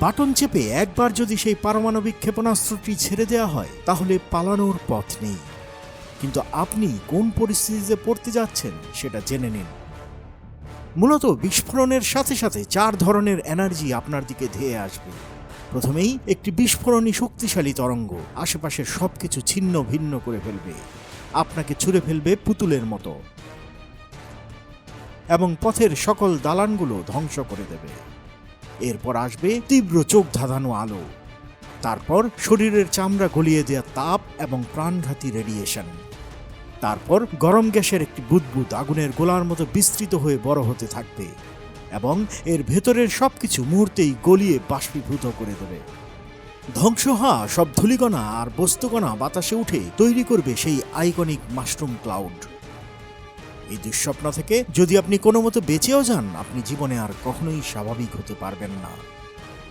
Button চেপে একবার যদি সেই পারমাণবিক ক্ষেপণাস্ত্রটি ছেড়ে দেওয়া হয়, তাহলে পালানোর পথ নেই। কিন্তু আপনি কোন পরিস্থিতিতে পড়তে যাচ্ছেন, সেটা জেনে নিন। মূলত বিস্ফোরণের সাথে সাথে চার ধরনের এনার্জি আপনার দিকে ধেয়ে আসবে। প্রথমেই, একটি বিস্ফোরণী শক্তিশালী তরঙ্গ, আশেপাশের সবকিছু ছিন্ন ভিন্ন করে ফেলবে। আপনাকে ছুঁড়ে ফেলবে পুতুলের মতো। এবং পথের সকল দালানগুলো ধ্বংস করে দেবে। এরপর আসবে তীব্র চোখ ধাঁধানো আলো। তারপর শরীরের চামড়া গলিয়ে দেওয়া তাপ এবং প্রাণঘাতী রেডিয়েশন। তারপর গরম গ্যাসের একটি বুদবুদ আগুনের গোলার মতো বিস্তৃত হয়ে বড় হতে থাকবে এবং এর ভেতরের সব কিছু মুহূর্তেই গলিয়ে বাষ্পীভূত করে দেবে। ধ্বংস হওয়া সব ধূলিকণা আর বস্তুকণা বাতাসে উঠে তৈরি করবে সেই আইকনিক মাশরুম ক্লাউড। এই দুঃস্বপ্ন থেকে যদি আপনি কোনো মতো বেঁচেও যান, আপনি জীবনে আর কখনোই স্বাভাবিক হতে পারবেন না।